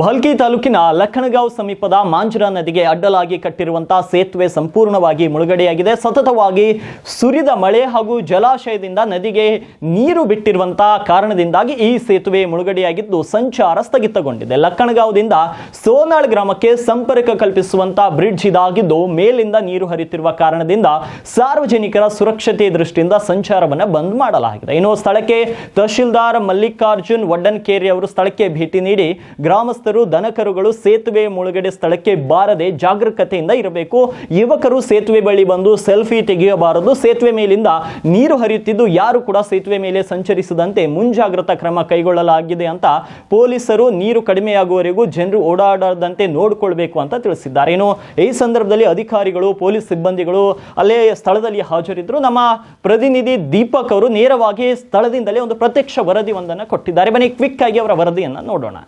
ಭಾಲ್ಕಿ ತಾಲೂಕಿನ ಲಖಣಗಾಂವ್ ಸಮೀಪದ ಮಾಂಜರ ನದಿಗೆ ಅಡ್ಡಲಾಗಿ ಕಟ್ಟಿರುವಂತಹ ಸೇತುವೆ ಸಂಪೂರ್ಣವಾಗಿ ಮುಳುಗಡೆಯಾಗಿದೆ. ಸತತವಾಗಿ ಸುರಿದ ಮಳೆ ಹಾಗೂ ಜಲಾಶಯದಿಂದ ನದಿಗೆ ನೀರು ಬಿಟ್ಟಿರುವಂತಹ ಕಾರಣದಿಂದಾಗಿ ಈ ಸೇತುವೆ ಮುಳುಗಡೆಯಾಗಿದ್ದು ಸಂಚಾರ ಸ್ಥಗಿತಗೊಂಡಿದೆ. ಲಕ್ಕಣಗಾಂವದಿಂದ ಸೋನಾಳ್ ಗ್ರಾಮಕ್ಕೆ ಸಂಪರ್ಕ ಕಲ್ಪಿಸುವಂತಹ ಬ್ರಿಡ್ಜ್ ಇದಾಗಿದ್ದು ಮೇಲಿಂದ ನೀರು ಹರಿಯುತ್ತಿರುವ ಕಾರಣದಿಂದ ಸಾರ್ವಜನಿಕರ ಸುರಕ್ಷತೆ ದೃಷ್ಟಿಯಿಂದ ಸಂಚಾರವನ್ನು ಬಂದ್ ಮಾಡಲಾಗಿದೆ. ಇನ್ನು ಸ್ಥಳಕ್ಕೆ ತಹಶೀಲ್ದಾರ್ ಮಲ್ಲಿಕಾರ್ಜುನ್ ವಡ್ಡನ್ಕೇರಿ ಅವರು ಸ್ಥಳಕ್ಕೆ ಭೇಟಿ ನೀಡಿ ಗ್ರಾಮಸ್ಥರು ದನಕರುಗಳು ಸೇತುವೆ ಮುಳುಗಡೆ ಸ್ಥಳಕ್ಕೆ ಬಾರದೆ ಜಾಗರೂಕತೆಯಿಂದ ಇರಬೇಕು. ಯುವಕರು ಸೇತುವೆ ಬಳಿ ಬಂದು ಸೆಲ್ಫಿ ತೆಗೆಯಬಾರದು. ಸೇತುವೆ ಮೇಲಿಂದ ನೀರು ಹರಿಯುತ್ತಿದ್ದು ಯಾರು ಕೂಡ ಸೇತುವೆ ಮೇಲೆ ಸಂಚರಿಸದಂತೆ ಮುಂಜಾಗ್ರತಾ ಕ್ರಮ ಕೈಗೊಳ್ಳಲಾಗಿದೆ ಅಂತ ಪೊಲೀಸರು ನೀರು ಕಡಿಮೆಯಾಗುವವರೆಗೂ ಜನರು ಓಡಾಡದಂತೆ ನೋಡಿಕೊಳ್ಬೇಕು ಅಂತ ತಿಳಿಸಿದ್ದಾರೆ. ಏನು ಈ ಸಂದರ್ಭದಲ್ಲಿ ಅಧಿಕಾರಿಗಳು, ಪೊಲೀಸ್ ಸಿಬ್ಬಂದಿಗಳು ಅಲ್ಲೇ ಸ್ಥಳದಲ್ಲಿ ಹಾಜರಿದ್ದರು. ನಮ್ಮ ಪ್ರತಿನಿಧಿ ದೀಪಕ್ ಅವರು ನೇರವಾಗಿ ಸ್ಥಳದಿಂದಲೇ ಒಂದು ಪ್ರತ್ಯಕ್ಷ ವರದಿ ಒಂದನ್ನು ಕೊಟ್ಟಿದ್ದಾರೆ. ಬನ್ನಿ ಕ್ವಿಕ್ ಆಗಿ ಅವರ ವರದಿಯನ್ನು ನೋಡೋಣ.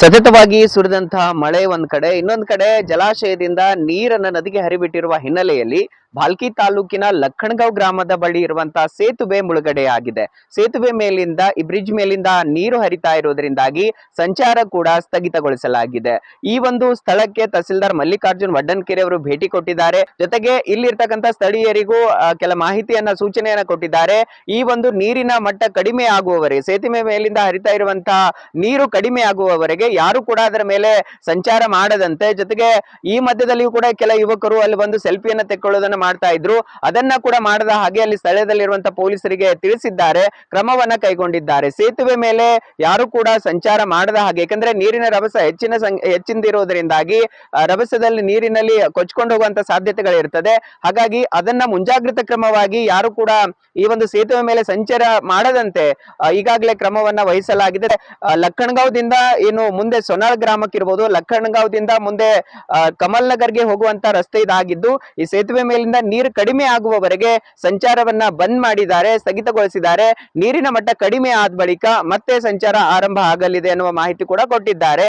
ಸತತವಾಗಿ ಸುರಿದಂತಹ ಮಳೆ ಒಂದ್ ಕಡೆ, ಇನ್ನೊಂದ್ ಕಡೆ ಜಲಾಶಯದಿಂದ ನೀರನ್ನ ನದಿಗೆ ಹರಿಬಿಟ್ಟಿರುವ ಹಿನ್ನೆಲೆಯಲ್ಲಿ ಭಾಲ್ಕಿ ತಾಲೂಕಿನ ಲಕ್ಕಣಗಾವ್ ಗ್ರಾಮದ ಬಳಿ ಇರುವಂತಹ ಸೇತುವೆ ಮುಳುಗಡೆಯಾಗಿದೆ. ಸೇತುವೆ ಮೇಲಿಂದ, ಈ ಬ್ರಿಡ್ಜ್ ಮೇಲಿಂದ ನೀರು ಹರಿತಾ ಇರುವುದರಿಂದಾಗಿ ಸಂಚಾರ ಕೂಡ ಸ್ಥಗಿತಗೊಳಿಸಲಾಗಿದೆ. ಈ ಒಂದು ಸ್ಥಳಕ್ಕೆ ತಹಸೀಲ್ದಾರ್ ಮಲ್ಲಿಕಾರ್ಜುನ್ ವಡ್ಡನ್ಕೆರೆ ಅವರು ಭೇಟಿ ಕೊಟ್ಟಿದ್ದಾರೆ. ಜೊತೆಗೆ ಇಲ್ಲಿರ್ತಕ್ಕಂಥ ಸ್ಥಳೀಯರಿಗೂ ಕೆಲ ಮಾಹಿತಿಯನ್ನ, ಸೂಚನೆಯನ್ನ ಕೊಟ್ಟಿದ್ದಾರೆ. ಈ ಒಂದು ನೀರಿನ ಮಟ್ಟ ಕಡಿಮೆ ಆಗುವವರೆಗೆ ಸೇತುವೆ ಮೇಲಿಂದ ಹರಿತಾ ಇರುವಂತಹ ನೀರು ಕಡಿಮೆ ಆಗುವವರೆಗೆ ಯಾರು ಕೂಡ ಅದರ ಮೇಲೆ ಸಂಚಾರ ಮಾಡದಂತೆ. ಜೊತೆಗೆ ಈ ಮಧ್ಯದಲ್ಲಿಯೂ ಕೂಡ ಕೆಲ ಯುವಕರು ಅಲ್ಲಿ ಬಂದು ಸೆಲ್ಫಿಯನ್ನ ತೆಕ್ಕೊಳ್ಳೋದನ್ನ ಮಾಡ್ತಾ ಇದ್ರು. ಅದನ್ನ ಕೂಡ ಮಾಡದ ಹಾಗೆ ಅಲ್ಲಿ ಸ್ಥಳದಲ್ಲಿರುವಂತಹ ಪೊಲೀಸರಿಗೆ ತಿಳಿಸಿದ್ದಾರೆ, ಕ್ರಮವನ್ನ ಕೈಗೊಂಡಿದ್ದಾರೆ. ಸೇತುವೆ ಮೇಲೆ ಯಾರು ಕೂಡ ಸಂಚಾರ ಮಾಡದ ಹಾಗೆ ಯಾಕಂದ್ರೆ ನೀರಿನ ರಭಸ ಹೆಚ್ಚಿನ ಹೆಚ್ಚಿಂದಿರುವುದರಿಂದಾಗಿ ರಭಸದಲ್ಲಿ ನೀರಿನಲ್ಲಿ ಕೊಚ್ಕೊಂಡು ಹೋಗುವಂತ ಸಾಧ್ಯತೆಗಳಿರ್ತದೆ. ಹಾಗಾಗಿ ಅದನ್ನ ಮುಂಜಾಗ್ರತಾ ಕ್ರಮವಾಗಿ ಯಾರು ಕೂಡ ಈ ಒಂದು ಸೇತುವೆ ಮೇಲೆ ಸಂಚಾರ ಮಾಡದಂತೆ ಈಗಾಗಲೇ ಕ್ರಮವನ್ನ ವಹಿಸಲಾಗಿದೆ. ಲಕ್ಕಣಗಾಂವ್ದಿಂದ ಏನು ಮುಂದೆ ಸೊನಾಳ್ ಗ್ರಾಮಕ್ಕೆ ಇರ್ಬೋದು ಲಕ್ಕಣಗಾವ್ದಿಂದ ಮುಂದೆ ಕಮಲ್ ನಗರ್ಗೆ ಹೋಗುವಂತ ರಸ್ತೆ ಇದಾಗಿದ್ದು, ಈ ಸೇತುವೆ ಮೇಲಿಂದ ನೀರು ಕಡಿಮೆ ಆಗುವವರೆಗೆ ಸಂಚಾರವನ್ನ ಬಂದ್ ಮಾಡಿದ್ದಾರೆ, ಸ್ಥಗಿತಗೊಳಿಸಿದ್ದಾರೆ. ನೀರಿನ ಮಟ್ಟ ಕಡಿಮೆ ಆದ ಬಳಿಕ ಮತ್ತೆ ಸಂಚಾರ ಆರಂಭ ಆಗಲಿದೆ ಎನ್ನುವ ಮಾಹಿತಿ ಕೂಡ ಕೊಟ್ಟಿದ್ದಾರೆ.